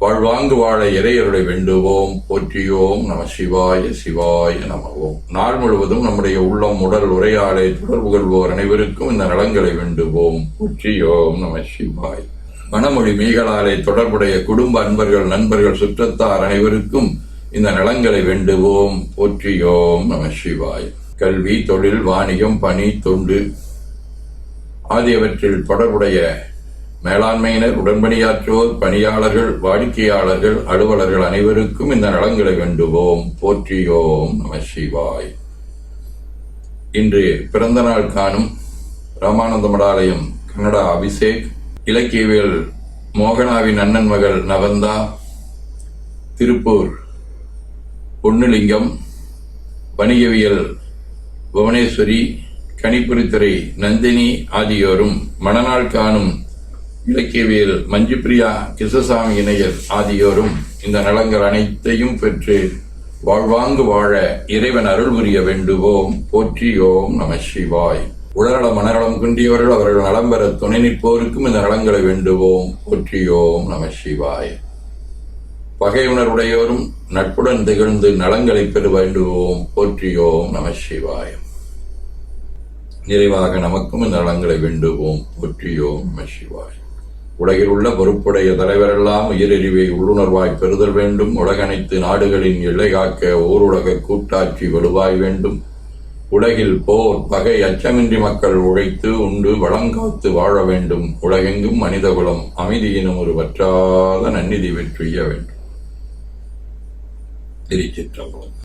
வாழ்வாங்கு வாழ இறையருளை வேண்டுவோம். போற்றியோம் நம சிவாய சிவாய நமவோம். நாள் முழுவதும் நம்முடைய உள்ளம் உடல் உரையாடை தொடர்பு கொள்வோர் அனைவருக்கும் இந்த நலங்களை வேண்டுவோம். போற்றியோம் நம சிவாய். மனமொழி மீகளாலே தொடர்புடைய குடும்ப அன்பர்கள் நண்பர்கள் சுற்றத்தார் அனைவருக்கும் இந்த நலங்களை வேண்டுவோம். போற்றியோம் நம சிவாய். கல்வி தொழில் வாணிகம் பணி தொண்டு ஆகியவற்றில் தொடர்புடைய மேலாண்மையினர் உடன்படியாற்றுவோர் பணியாளர்கள் வாடிக்கையாளர்கள் அலுவலர்கள் அனைவருக்கும் இந்த நலன்களை வேண்டுவோம். போற்றியோம் நம சிவாய். இன்று பிறந்த நாள் காணும் ராமானந்த மடாலயம் கன்னடா அபிஷேக் இலக்கியவியல் மோகனாவின் அண்ணன் மகள் நவந்தா திருப்பூர் பொன்னுலிங்கம் வணிகவியல் புவனேஸ்வரி கணிப்புரித்துறை நந்தினி ஆகியோரும் மணநாள் காணும் இலக்கியவியல் மஞ்சுப்பிரியா கிருஷ்ணசாமி இணையர் ஆகியோரும் இந்த நலங்கள் அனைத்தையும் பெற்று வாழ்வாங்கு வாழ இறைவன் அருள் புரிய வேண்டுவோம். போற்றியோம் நம சிவாய். உடல்நலம் மனநலம் குன்றியவர்கள் அவர்கள் நலம் பெற துணை நிற்போருக்கும் இந்த நலங்களை வேண்டுவோம். போற்றியோம் நம சிவாய். பகையுணர்வுடையோரும் நட்புடன் திகழ்ந்து நலங்களை பெற வேண்டுவோம். போற்றியோம் நம சிவாய். நிறைவாக நமக்கும் இந்த நலங்களை வேண்டுவோம். போற்றியோம் நம சிவாய். உலகில் உள்ள பொறுப்புடைய தலைவரெல்லாம் உயிரறிவை உள்ளுணர்வாய் பெறுதல் வேண்டும். உலகனைத்து நாடுகளின் எல்லை காக்க ஓருலக கூட்டாட்சி வலுவாய் வேண்டும். உலகில் போர் பகை அச்சமின்றி மக்கள் உழைத்து உண்டு வளங்காத்து வாழ வேண்டும். உலகெங்கும் மனிதகுலம் அமைதியினும் ஒரு வற்றாத நன்னிதி வெற்றிய வேண்டும். திருச்சிற்றம்பலம்.